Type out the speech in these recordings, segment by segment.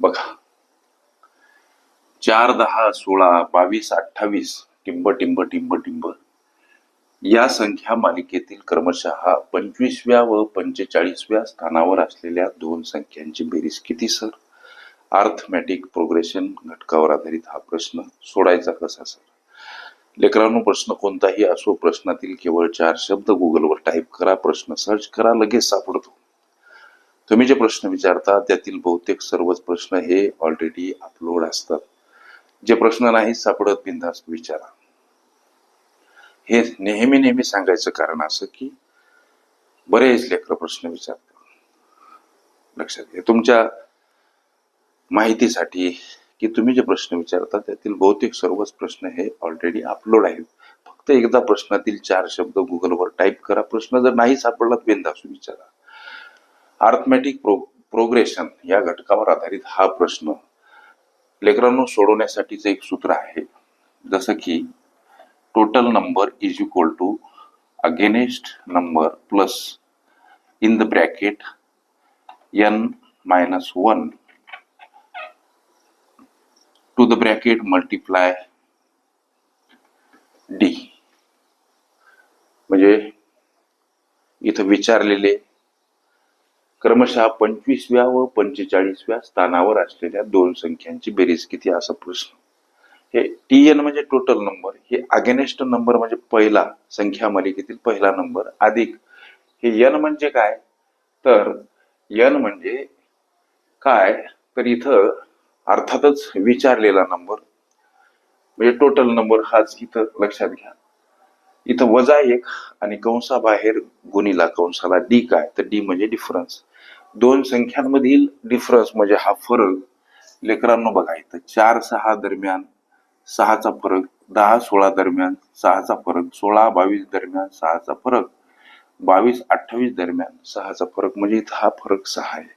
बघा. चार दहा सोळा बावीस अठ्ठावीस टिंब टिंब टिंब टिंब. या संख्या मालिकेतील क्रमशः पंचवीसव्या व पंचेचाळीसव्या स्थानावर असलेल्या दोन संख्यांची बेरीज किती सर? आर्थमॅटिक प्रोग्रेशन घटकावर आधारित हा प्रश्न सोडायचा कसा सर? लेकरांनो प्रश्न कोणताही असो प्रश्नातील केवळ चार शब्द गुगलवर टाईप करा प्रश्न सर्च करा लगेच सापडतो. तुम्ही जे प्रश्न विचारता त्यातील बहुतेक सर्वच प्रश्न हे ऑलरेडी अपलोड असतात. जे प्रश्न नाही सापडत बिंदास विचारा. हे नेहमी नेहमी सांगायचं कारण असं की बरेच लेकर प्रश्न विचारतात. लक्षात घ्या. तुमच्या माहितीसाठी की तुम्ही जे प्रश्न विचारता त्यातील बहुतेक सर्वच प्रश्न हे ऑलरेडी अपलोड आहेत. फक्त एकदा प्रश्नातील चार शब्द गुगलवर टाईप करा. प्रश्न जर नाही सापडला बिंदास विचारा. आर्थमॅटिक प्रो प्रोग्रेशन या घटकावर आधारित हा प्रश्न लेकरांनो सोडवण्यासाठीचं एक सूत्र आहे. जसं की total number is equal to against number plus in the bracket N minus one to the bracket multiply D म्हणजे इथं विचारलेले क्रमशः पंचवीसव्या व पंचेचाळीसव्या स्थानावर असलेल्या दोन संख्यांची बेरीज किती असा प्रश्न. हे टी एन म्हणजे टोटल नंबर हे अगेनेस्ट नंबर म्हणजे पहिला संख्या मालिकेतील पहिला नंबर अधिक हे यन म्हणजे काय? तर यन म्हणजे काय? तर इथं अर्थातच विचारलेला नंबर म्हणजे टोटल नंबर हाच इथं लक्षात घ्या. इथं वजा एक आणि कंसाबाहेर गुणीला कंसाला डी काय? तर डी म्हणजे डिफरन्स दोन संख्यांमधील डिफरन्स म्हणजे हा फरक लेकरांनो बघा इथं चार सहा दरम्यान सहाचा फरक दहा सोळा दरम्यान सहाचा फरक सोळा बावीस दरम्यान सहाचा फरक बावीस अठ्ठावीस दरम्यान सहाचा फरक म्हणजे इथं हा फरक सहा आहे.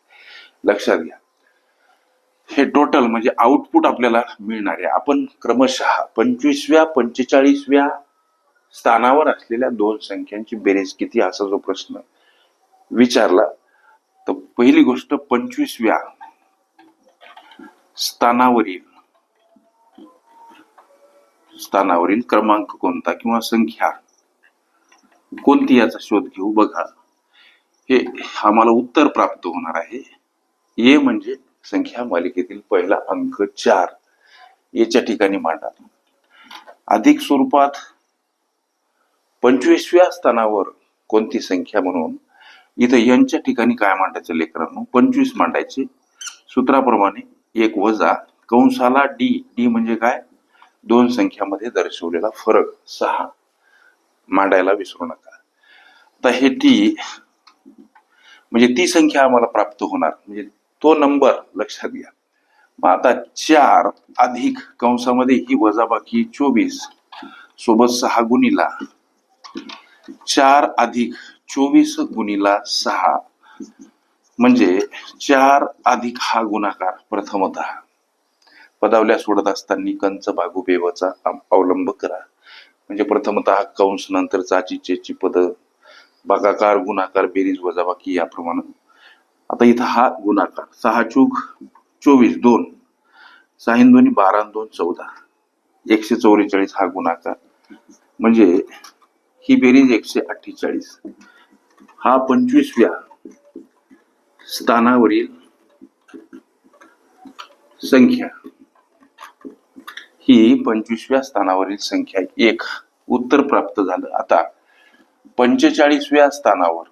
लक्षात घ्या. हे टोटल म्हणजे आउटपुट आपल्याला मिळणार आहे. आपण क्रमशः पंचवीसव्या पंचेचाळीसव्या स्थानावर असलेल्या दोन संख्यांची बेरीज किती असा जो प्रश्न विचारला तर पहिली गोष्ट पंचवीसव्या. स्थानावरील. स्थानावरील क्रमांक कोणता किंवा संख्या कोणती याचा शोध घेऊ? बघा. हे आम्हाला उत्तर प्राप्त होणार आहे. ये म्हणजे संख्या मालिकेतील पहिला अंक चार. याच्या ठिकाणी मांडा. अधिक स्वरूपात पंचवीसव्या स्थानावर कोणती संख्या म्हणून? इथं यांच्या ठिकाणी काय मांडायचं लेकरांनो? पंचवीस मांडायचे. सूत्राप्रमाणे एक वजा कंसाला डी. डी म्हणजे काय? दोन संख्यामध्ये दर्शवलेला फरक सहा. मांडायला विसरू नका. आता हे टी म्हणजे ती संख्या आम्हाला प्राप्त होणार. म्हणजे तो नंबर लक्षात घ्या. मग आता चार अधिक कंसामध्ये ही वजाबाकी चोवीस. सोबत सहा गुणीला चार अधिक चोवीस गुणीला सहा. म्हणजे चार अधिक हा गुणाकार प्रथमतः. पदावल्या सोडत असताना कंच बागू बेवाचा अवलंब करा. म्हणजे प्रथमतः कंस नंतर चाची चेची पद. भागाकार गुणाकार बेरीज वजाबाकी याप्रमाणे. आता इथं हा गुणाकार. सहा चूक चोवीस दोन. साहीन दोन्ही बारा दोन चौदा. एकशे चौवेचाळीस हा गुणाकार. म्हणजे ही बेरीज एकशे अठ्ठेचाळीस. हा पंचवीसव्या स्थानावरील संख्या. ही पंचवीसव्या स्थानावरील संख्या एक. उत्तर प्राप्त झालं. आता पंचेचाळीसव्या स्थानावर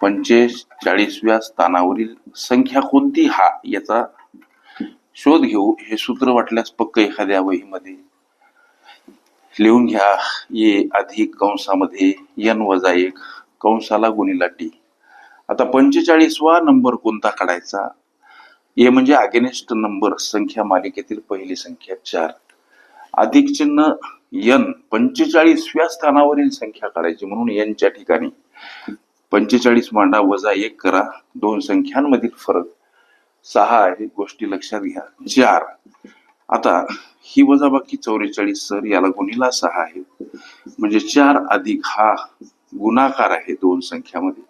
पंचेचाळीसव्या स्थानावरील संख्या कोणती? हा याचा शोध घेऊ. हे सूत्र वाटल्यास पक्क एखाद्या वहीमध्ये लिहून घ्या. ये अधिक कंसामध्ये यन वजा एक कंसाला गुणीला टी. आता पंचेचाळीसवा नंबर कोणता काढायचा? ये म्हणजे अगेनिस्ट नंबर संख्या मालिकेतील पहिली संख्या चार. अधिक चिन्ह यन पंचेचाळीसव्या स्थानावरील संख्या काढायची म्हणून यनच्या ठिकाणी. पंचेचाळीस मांडा वजा एक करा. दोन संख्यांमधील फरक. सहा आहे गोष्टी लक्षात घ्या. चार. आता ही वजाबाकी चौवेचाळीस सर याला गुणीला सहा आहे. म्हणजे चार अधिक हा गुणाकार आहे दोन संख्यामध्ये.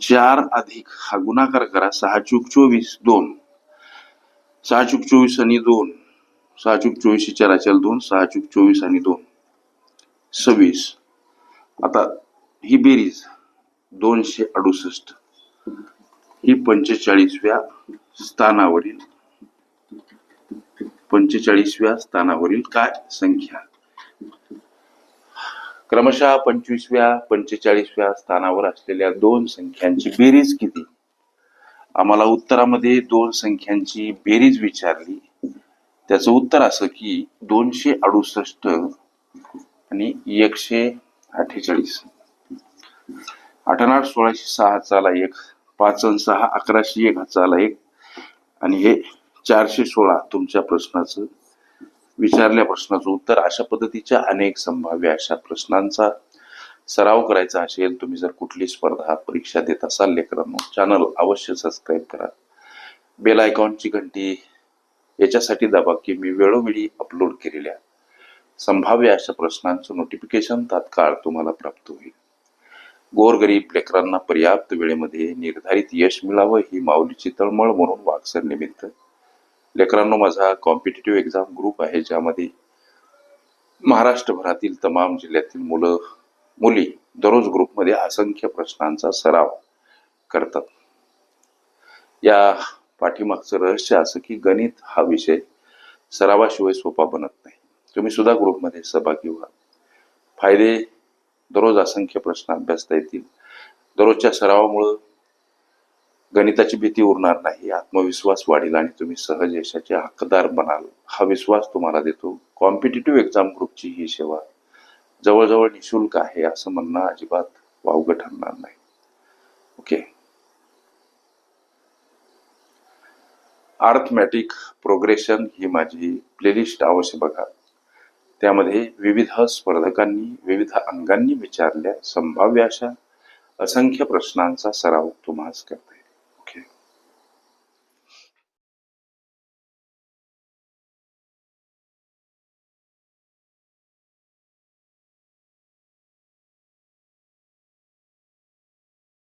चार अधिक हा गुणाकार करा सहा चूक चोवीस दोन. सहा चूक चोवीस आणि दोन. सहा चूक चोवीस चार असेल दोन सहा चूक चोवीस आणि दोन. सव्वीस. आता ही बेरीज दोनशे अडुसष्ट. ही पंचेचाळीसव्या स्थानावरील पंचेचाळीसव्या स्थानावरील काय संख्या? क्रमशः पंचवीसव्या पंचेचाळीसव्या स्थानावर असलेल्या दोन संख्यांची बेरीज किती? आम्हाला उत्तरामध्ये दोन संख्यांची बेरीज विचारली. त्याचं उत्तर असं की दोनशे अडुसष्ट आणि एकशे अठ्ठेचाळीस. आठ आठ सोळाशे सहा चाला एक पाच सहा अकराशे एक हाताला एक आणि हे चारशे सोळा तुमच्या प्रश्नाचं विचारल्या प्रश्नाचं उत्तर. अशा पद्धतीच्या अनेक संभाव्य अशा प्रश्नांचा सराव करायचा असेल तुम्ही जर कुठली स्पर्धा परीक्षा देत असाल लेकरांनो चॅनल अवश्य सबस्क्राईब करा. बेल आयकॉनची घंटी याच्यासाठी दाबा की मी वेळोवेळी अपलोड केलेल्या संभाव्य अशा प्रश्नांचं नोटिफिकेशन तात्काळ तुम्हाला प्राप्त होईल. गोरगरीब लेकरांना पर्याप्त वेळेमध्ये निर्धारित यश मिळावं ही माऊलीची तळमळ म्हणून वागसर निमित्त लेकरांनो माझा कॉम्पिटेटिव्ह एक्झाम ग्रुप आहे ज्यामध्ये महाराष्ट्रभरातील तमाम जिल्ह्यातील मुलं मुली दररोज ग्रुपमध्ये असंख्य प्रश्नांचा सराव करतात. या पाठीमागचं रहस्य असं की गणित हा विषय सरावाशिवाय सोपा बनत नाही. तुम्ही सुद्धा ग्रुपमध्ये सहभागी व्हा. फायदे दररोज असंख्य प्रश्न अभ्यासता येतील. दररोजच्या सरावामुळं गणिताची भीती उरणार नाही. आत्मविश्वास वाढेल आणि तुम्ही सहज यशाचे हक्कदार बनाल. हा विश्वास तुम्हाला देतो. कॉम्पिटेटिव्ह एक्झाम ग्रुपची ही सेवा जवळजवळ निशुल्क आहे असं म्हणणं अजिबात वावगं ठरणार नाही. ओके आर्थमॅटिक प्रोग्रेशन ही माझी प्लेलिस्ट अवश्य बघा. त्यामध्ये विविध स्पर्धकांनी विविध अंगांनी विचारल्या संभाव्य अशा असंख्य प्रश्नांचा सराव तुम्हाला करता.